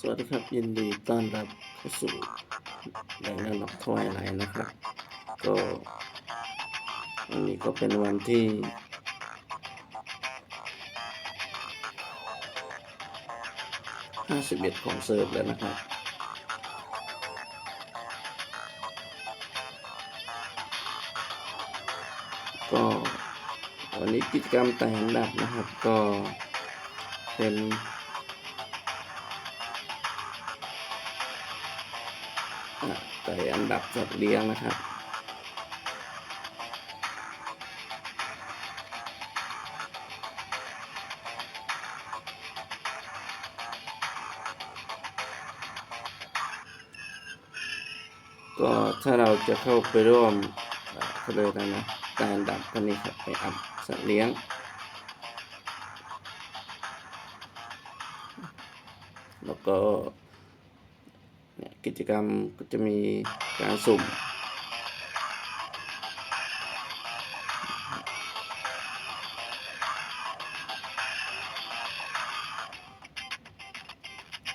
สวัสดีครับยินดีต้อนรับเข้าสู่แดงนันนอกทวายไลน์นะครับ ก็วันนี้ก็เป็นวันที่ 51 ของเซิร์ฟแล้วนะครับก็วันนี้กิจกรรมแต่งอันดับนะครับก็เป็น ดับสัตว์เลี้ยงนะครับ ก็ถ้าเราจะเข้าไปร่วมเอ่อเขาเรียกอะไรนะไต่อันดับก็นี่ครับไปอัพสัตว์เลี้ยงแล้วก็ กิจกรรมก็จะมีการสุ่ม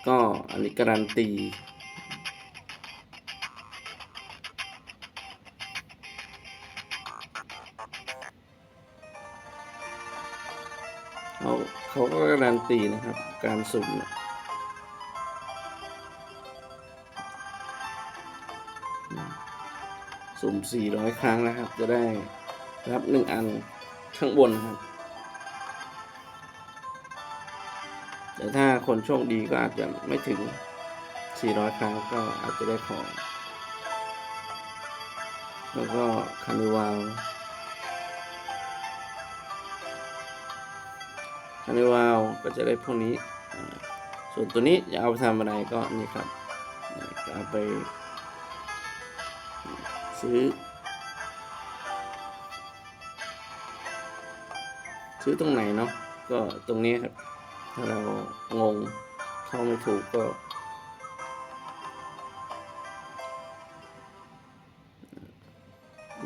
ก็อันนี้การันตี เขาเขาก็การันตีนะครับ การสุ่มเนี่ย สุ่ม 400 ครั้งนะครับ จะได้รับ 1 อันข้างบนครับ แต่ถ้าคนโชคดีก็อาจจะไม่ถึง 400 ครั้งก็อาจจะได้ของ แล้วก็คานิวาวคานิวาวก็จะได้พวกนี้ ส่วนตัวนี้จะเอาไปทำอะไรก็นี่ครับ เอาไป ซื้อ ซื้อตรงไหนเนาะก็ตรงนี้ครับ ถ้าเรางงเข้าไม่ถูกก็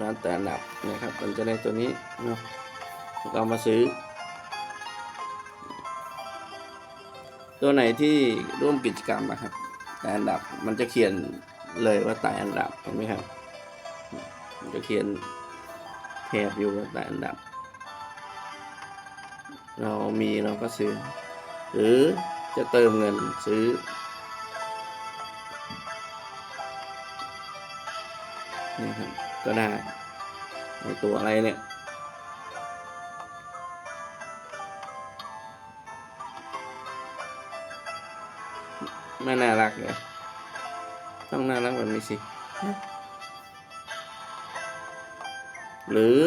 ร้านแต่อันดับเนี่ยครับ มันจะได้ตัวนี้เนาะเอามาซื้อ ตัวไหนที่ร่วมกิจกรรมนะครับแต่อันดับมันจะเขียนเลยว่าแต่อันดับเห็นไหมครับ มันจะเขียนแถบอยู่แต่อันดับ เรามีเราก็ซื้อ หรือจะเติมเงินซื้อ นี่ครับ ก็ได้ในตัวอะไรเนี่ยไม่น่ารักเลยต้องน่ารักแบบนี้สิ หรือ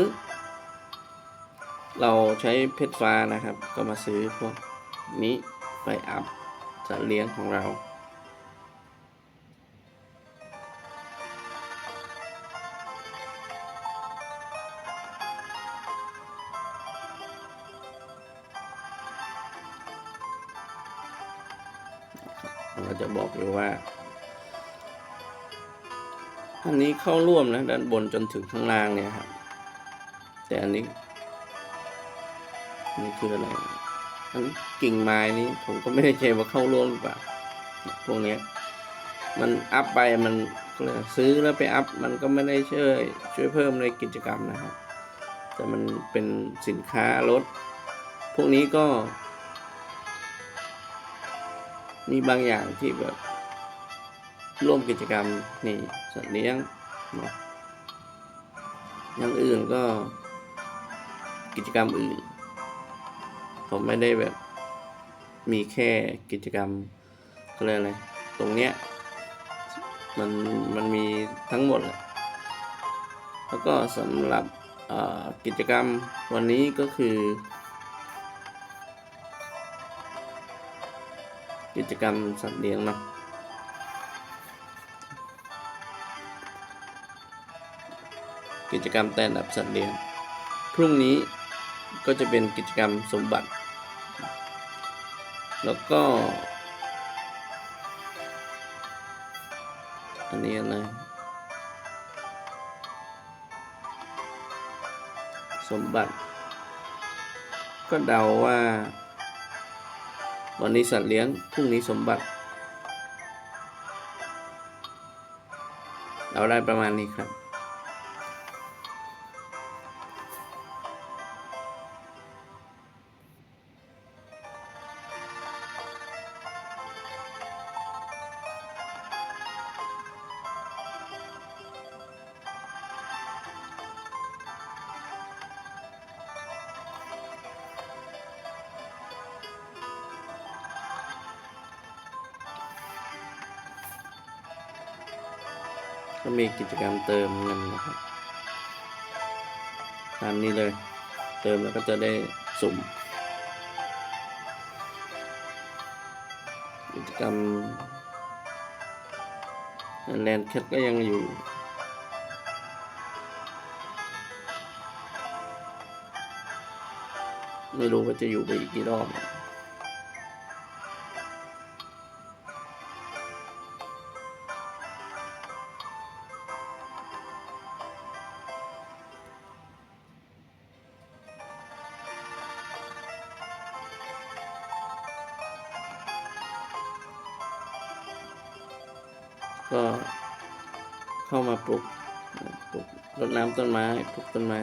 เราใช้เพชรฟ้านะครับ ก็มาซื้อพวกนี้ไปอัพสัตว์เลี้ยงของเราเราจะบอกอยู่ว่า อันนี้เข้าร่วมนะด้านบนจนถึงข้างล่างเนี่ยครับ แต่อันนี้นี่คืออะไรอันกิ่งไม้นี้ผมก็ไม่ได้ใจว่าเข้าร่วมหรือเปล่าพวกนี้มันอัพไปมันก็เลยซื้อแล้วไปอัพมันก็ไม่ได้ช่วยช่วยเพิ่มในกิจกรรมนะครับ แต่มันเป็นสินค้าลดพวกนี้ก็ มีบางอย่างที่แบบ ร่วมกิจกรรมนี่สัตว์เลี้ยงเนาะอย่างอื่นก็ กิจกรรมอื่น ผมไม่ได้แบบ มีแค่กิจกรรมเขาเรียอะไรตรงเนี้ยมันมันมีทั้งหมดแหละแล้วก็สำหรับกิจกรรมวันนี้ก็คือ กิจกรรมสัตว์เลี้ยงเนาะกิจกรรมแต่นดับสัตว์เลี้ยง พรุ่งนี้ ก็จะเป็นกิจกรรมสมบัติ แล้วก็ อันนี้อะไร สมบัติ ก็เดาว่า วันนี้สัตว์เลี้ยง พรุ่งนี้สมบัติเราได้ประมาณนี้ครับ จกรรมเติมเงินนะครับตามนี้เลย เติมแล้วก็จะได้สุ่ม กิจกรรมแลนด์แคทก็ยังอยู่ไม่รู้ว่าจะอยู่ไปอีกกี่รอบ ปลูกปลูกรดน้ำต้นไม้ปลูกต้นไม้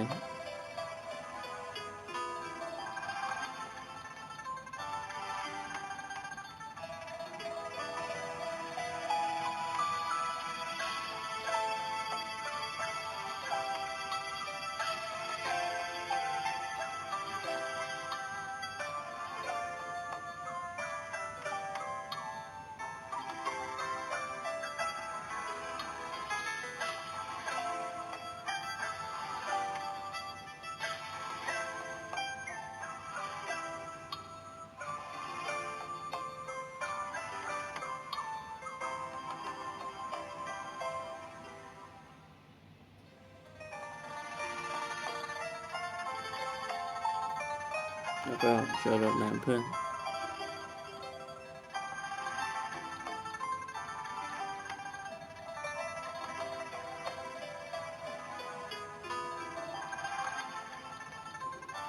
แล้วก็ช่วยรดน้ำเพื่อน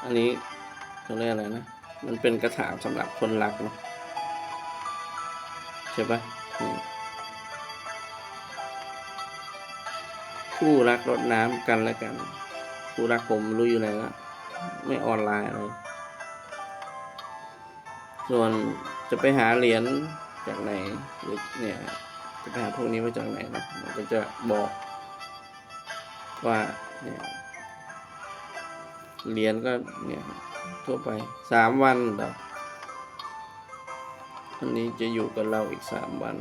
อันนี้เขาเรียกอะไรนะ มันเป็นกระถางสำหรับคนรักเนาะใช่ปะคู่รักรดน้ำกันและกัน คู่รักผมรู้อยู่แล้ว ไม่ออนไลน์อะไร ส่วนจะไปหาเหรียญจากไหนหรือเนี่ยจะไปหาพวกนี้มาจากไหนนะมันก็จะบอกว่าเนี่ยเหรียญก็เนี่ยทั่วไปสามวันดี๋ยวอันนี้จะอยู่กับเราอีกสามวัน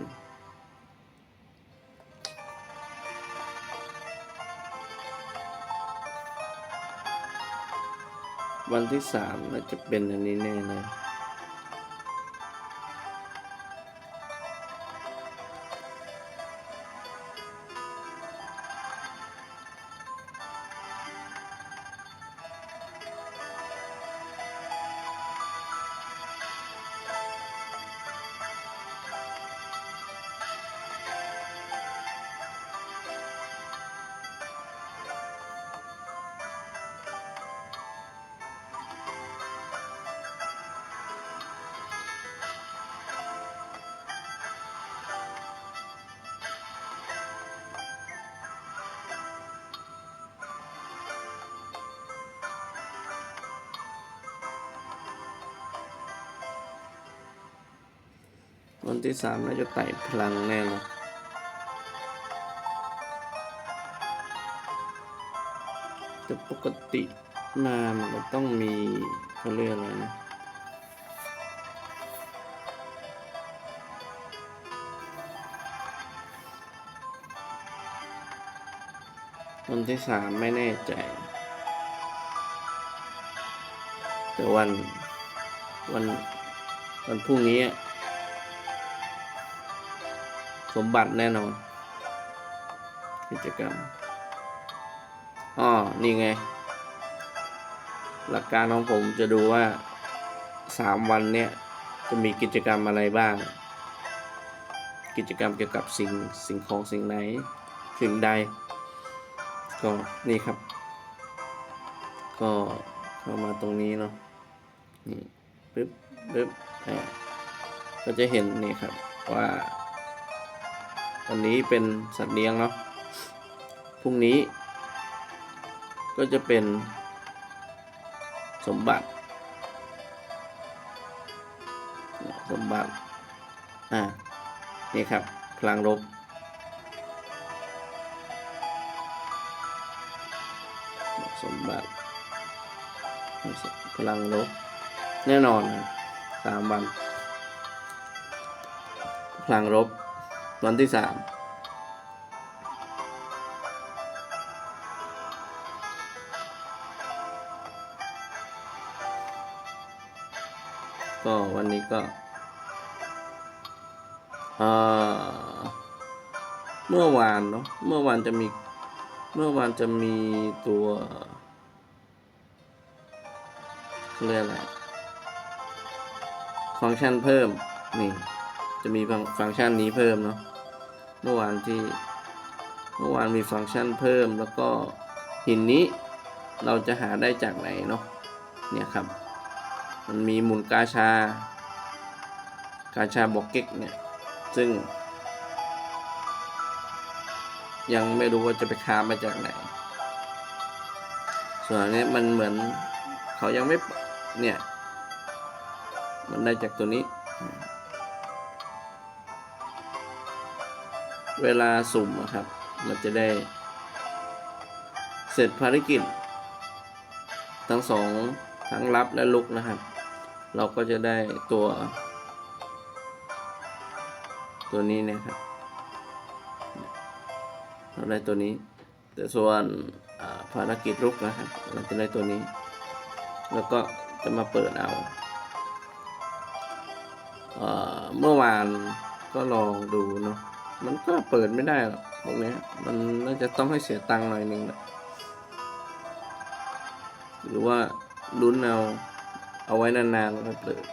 วันที่สามน่าจะเป็นอันนี้แน่เลย วันที่สามน่าจะไต่พลังแน่เลยแต่ปกติมามันก็ต้องมีเขาเรียกอะไรนะวันที่สามไม่แน่ใจ แต่วันวันวันพรุ่งนี้ สมบัติแน่นอน กิจกรรมอ๋อนี่ไง หลักการของผมจะดูว่าสามวันเนี้ยจะมีกิจกรรมอะไรบ้าง กิจกรรมเกี่ยวกับสิ่งสิ่งของสิ่งไหนสิ่งใด ก็นี่ครับ ก็เข้ามาตรงนี้เนาะนี่ปึ๊บปึ๊บอ่าก็จะเห็นนี่ครับว่า วันนี้เป็นสัตว์เลี้ยงเนาะ พรุ่งนี้ ก็จะเป็นสมบัติ สมบัติ อ่า นี่ครับ พลังลบสมบัติ พลังลบ แน่นอนนะสามวัน พลังลบ วันที่สามก็วันนี้ก็เอ่อเมื่อวานเนาะเมื่อวานจะมี เมื่อวานจะมีตัวเขาเรียกอะไรฟังก์ชันเพิ่มนี่ จะมีฟังก์ชันนี้เพิ่มเนาะเมื่อวานที่เมื่อวานมีฟังก์ชันเพิ่ม แล้วก็หินนี้เราจะหาได้จากไหนเนาะเนี่ยครับ มันมีหมุนกาชา กาชาบอกเก็กเนี่ย ซึ่ง ยังไม่รู้ว่าจะไปค้ามาจากไหน ส่วนอันนี้มันเหมือนเขายังไม่เนี่ย มันได้จากตัวนี้ เวลาสุ่มครับมันจะได้ เสร็จภารกิจ ทั้งสองทั้งรับและลุกนะครับ เราก็จะได้ตัว ตัวนี้นะครับเราได้ตัวนี้ แต่ส่วนภารกิจลุกนะครับ เราจะได้ตัวนี้ แล้วก็จะมาเปิดเอาเอ่อเมื่อวานก็ลองดูเนาะ มันก็เปิดไม่ได้หรอกพวกเนี้ยมันน่าจะต้องให้เสียตังค์หน่อยหนึ่งแหละหรือว่าลุ้นเอาเอาไว้นานๆแล้วเปิด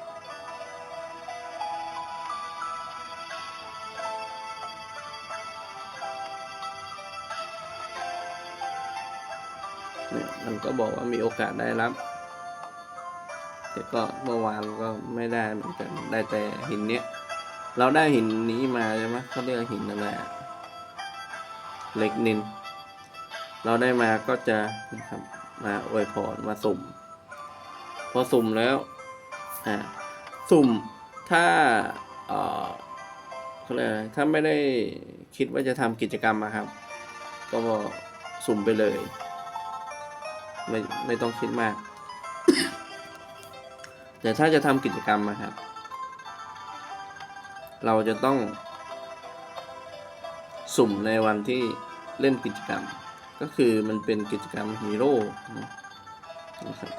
เนี่ยมันก็บอกว่ามีโอกาสได้รับ แต่ก็เมื่อวานก็ไม่ได้เหมือนกันได้แต่หินเนี้ย เราได้หินนี้มาใช่ไหมเขาเรียกหินอะไรเหล็กนิน เราได้มาก็จะนะครับมาอวยพรมาสุ่ม พอสุ่มแล้วอ่าสุ่มถ้าเอ่อเขาเรียกอะไรถ้าไม่ได้คิดว่าจะทำกิจกรรมอะครับ ก็สุ่มไปเลย ไม่ไม่ต้องคิดมาก แต่ถ้าจะทำกิจกรรมนะครับ เราจะต้อง สุ่มในวันที่เล่นกิจกรรม ก็คือมันเป็นกิจกรรมฮีโร่นะครับ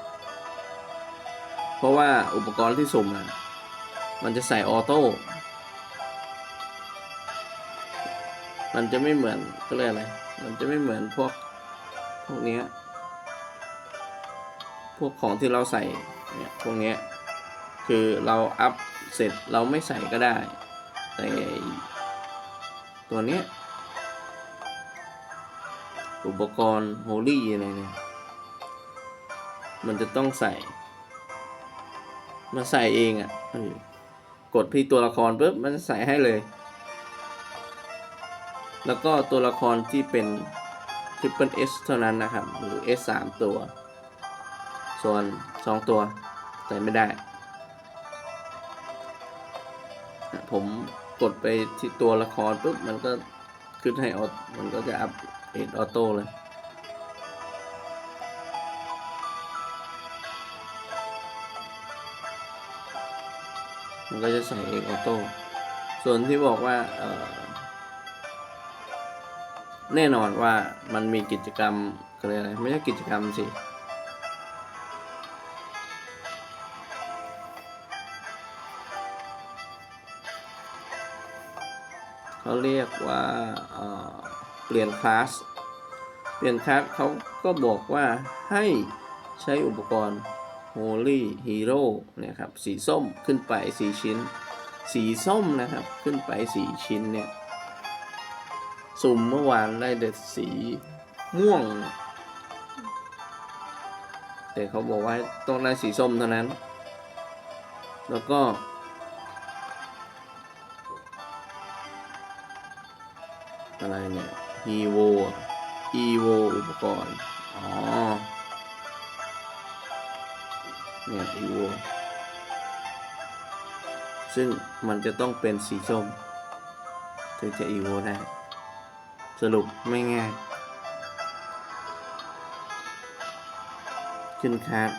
เพราะว่าอุปกรณ์ที่สุ่มอะมันจะใส่ออโต้มันจะไม่เหมือนก็เรียอะไร มันจะไม่เหมือนพวกพวกเนี้ยพวกของที่เราใส่เนี่ยพวกเนี้ยคือเราอัพเสร็จเราไม่ใส่ก็ได้ แต่ตัวเนี้ยอุปกรณ์โฮลี่อะไรเนี่ย มันจะต้องใส่ มาใส่เองอะ่ะกดที่ตัวละครปุ๊บมันจะใส่ให้เลย แล้วก็ตัวละครที่เป็น Triple S เท่านั้นนะครับ หรือ S 3ตัว ส่วน 2 ตัว ใส่ไม่ได้ ผม กดไปที่ตัวละครปุ๊บมันก็ขึ้นให้ออมันก็จะอัพเดตออโต้เลยมันก็จะใส่เองออโต้ส่วนที่บอกว่าแน่นอนว่ามันมีกิจกรรมอะไรไม่ใช่กิจกรรมสิ เขาเรียกว่าเอ่อเปลี่ยนคลาส เปลี่ยนคลาสเขาก็บอกว่าให้ใช้อุปกรณ์ Holy Hero นี่ยครับ สีส้มขึ้นไป 4 ชิ้น สีส้มนะครับ ขึ้นไป 4 ชิ้นเนี่ย สุ่มเมื่อวานได้เด็ดสีม่วง แต่เขาบอกว่าต้องได้สีส้มเท่านั้น แล้วก็ อะไรเนี่ยฮีโว evo อุปกรณ์ อ๋อ เนี่ย evo ซึ่งมันจะต้องเป็นสีส้มถึงจะ evo ได้ สรุปไม่ง่าย ขึ้นคาร์ด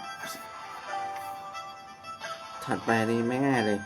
ถัดไปนี่ไม่ง่ายเลย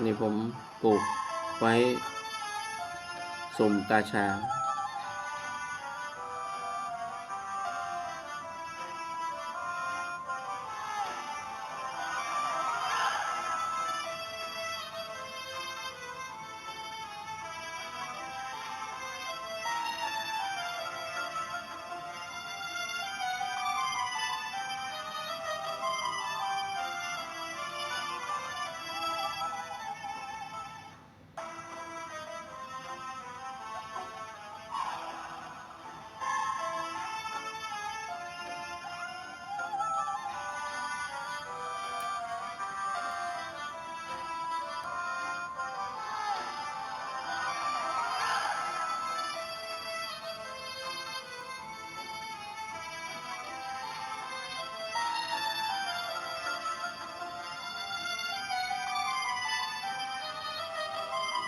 นี่ผมปลูกไว้สุ่มกาชา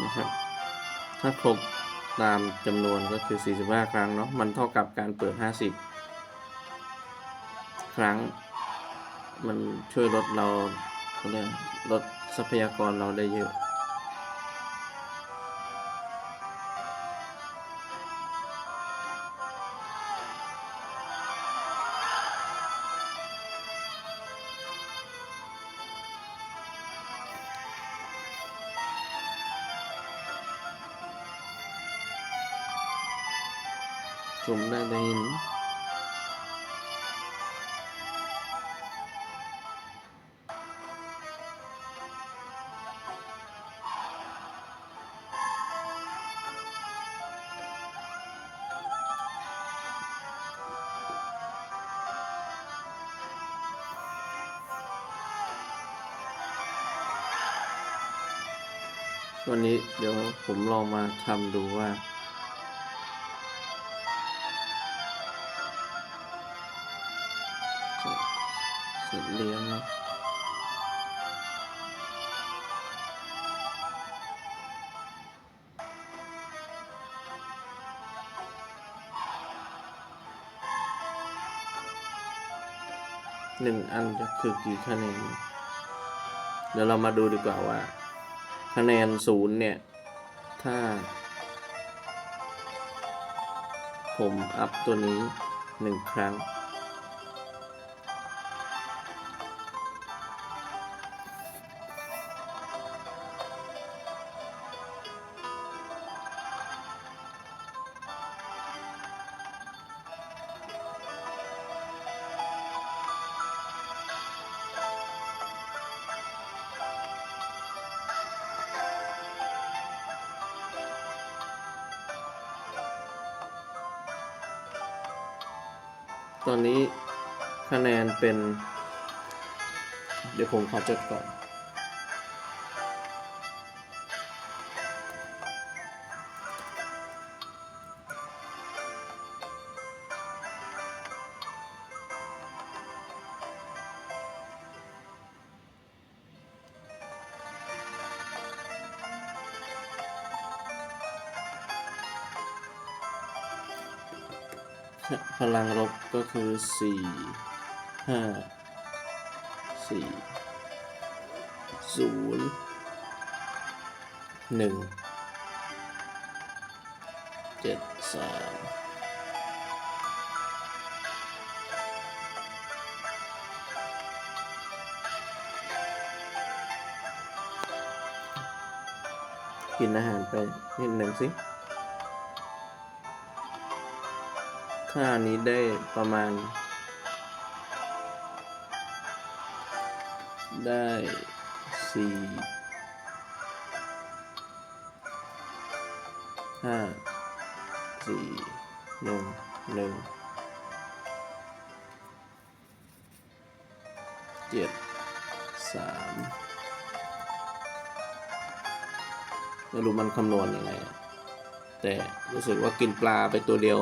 นะครับ ถ้าครบตามจำนวนก็คือ 45 ครั้งเนาะ มันเท่ากับการเปิด 50 ครั้ง มันช่วยลดเราเขาเรียกลดทรัพยากรเราได้เยอะ วันนี้เดี๋ยวผมลองมาทำดูว่า เสร็จเลี้ยงนะหนึ่งอันจะคือกี่คะแนน เดี๋ยวเรามาดูดีกว่าว่า คะแนนศูนย์เนี่ย ถ้า ผมอัพตัวนี้หนึ่งครั้ง ตอนนี้คะแนนเป็น เดี๋ยวผมขอจดก่อน สี่ห้าสี่ศูนย์หนึ่งเจ็ดสามกินอาหารไปนิดหนึ่งสิ ถ้านี้ได้ประมาณ ได้สี่ห้าสี่หนึ่งหนึ่งเจ็ดสามไม่รู้มันคำนวณยังไง แต่รู้สึกว่ากินปลาไปตัวเดียว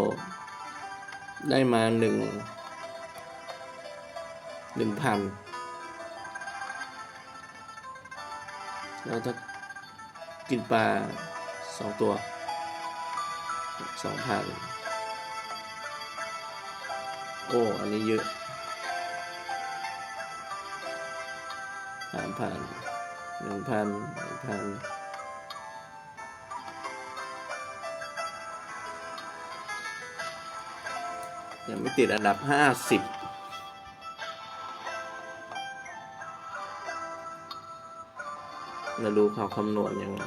ได้มาหนึ่งหนึ่งพันแล้วถ้ากินปลาสองตัวสองพันโอ้ อันนี้เยอะสามพันหนึ่งพันหนึ่งพัน ยังไม่ติดอันดับห้าสิบเราดูเขาคำนวณยังไง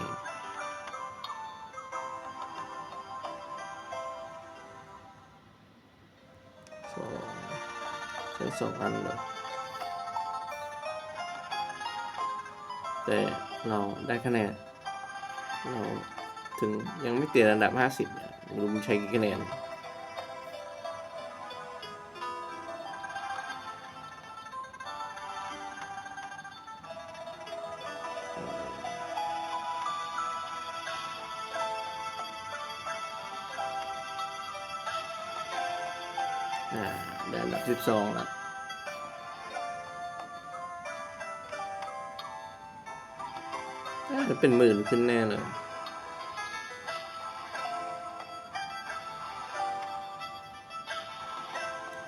สองใช้สองอันเลย แต่เราได้คะแนน เราถึงยังไม่ติดอันดับห้าสิบรวมันใช้กี่คะแนน สองแล้วน่าจะเป็นหมื่นขึ้นแน่เลย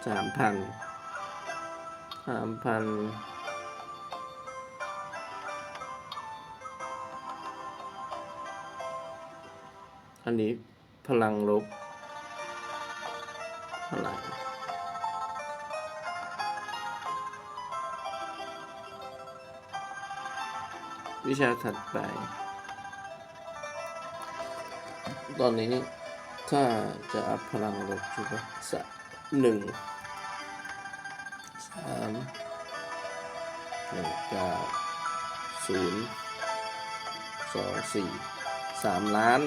สามพันสามพันอันนี้พลังลบพลัง วิชาถัดไป ตอนนี้ถ้าจะอัพพลังลบใช่ปะสะหนึ่งสามหนึ่งเก้าศูนย์สองสี่สามล้าน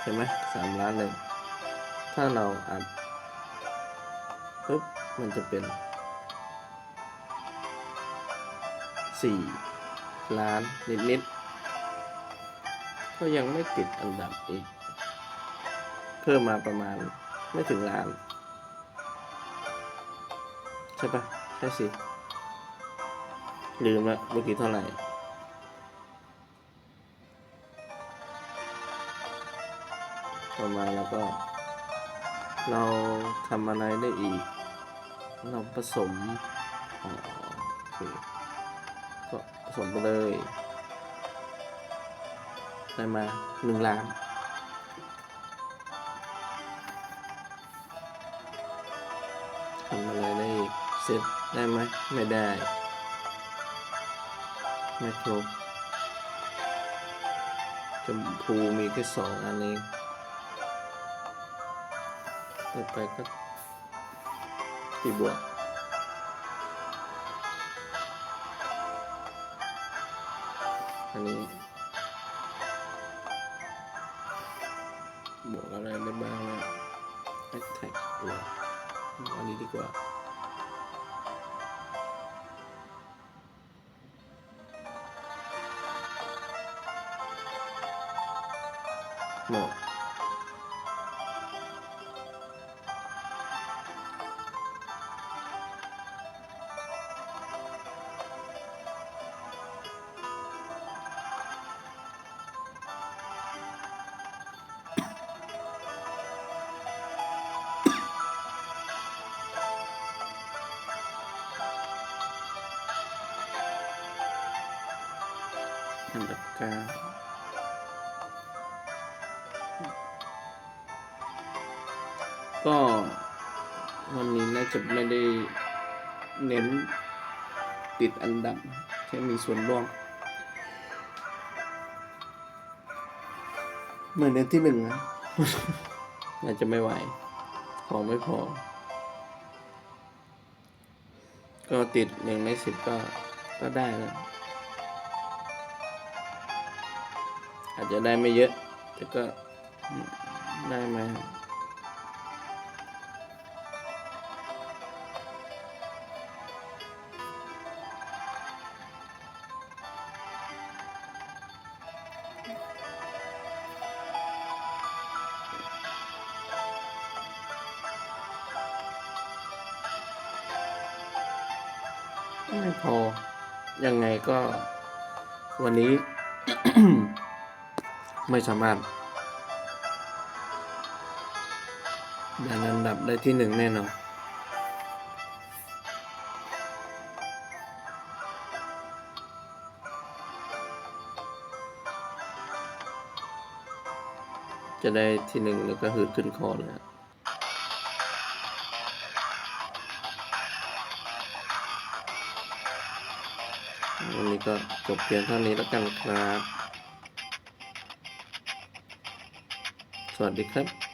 ใช่ไหมสามล้านเลย ถ้าเราอัพปุ๊บมันจะเป็นสี่ ล้านนิดๆ ก็ยังไม่ติดอันดับอีก เพิ่มมาประมาณไม่ถึงล้าน ใช่ปะใช่สิ ลืมละเมื่อกี้เท่าไหร่ต่อมาแล้วก็ เราทำอะไรได้อีก เราผสมอ๋อโอเค สมไปเลยได้มาหนึ่งล้านทำอะไรได้อีกเสร็จได้ไหมไม่ได้ ไม่ครบชมพูมีแค่สองอันเองต่อไปก็ตีบวกางนนี้บวกอะไรได้บ้างนะแอคแท็กหรออันนี้ดีกว่า กาก็วันนี้น่าจะไม่ได้เน้นติดอันดับแค่มีส่วนร่วมเหมือนเน้นที่หนึ่งนะอาจจะไม่ไหว ของไม่พอ ก็ติดหนึ่งในสิบก็ก็ได้แล้ว อาจจะได้ไม่เยอะ แต่ก็ได้ไหมไม่พอ ยังไงก็วันนี้ ไม่สามารถดันอันดับได้ที่หนึ่งแน่นอนจะได้ที่หนึ่งแล้วก็หืดขึ้นคอเลยอะวันนี้ก็จบเพียงเท่านี้แล้วกันครับ สวัสดีครับ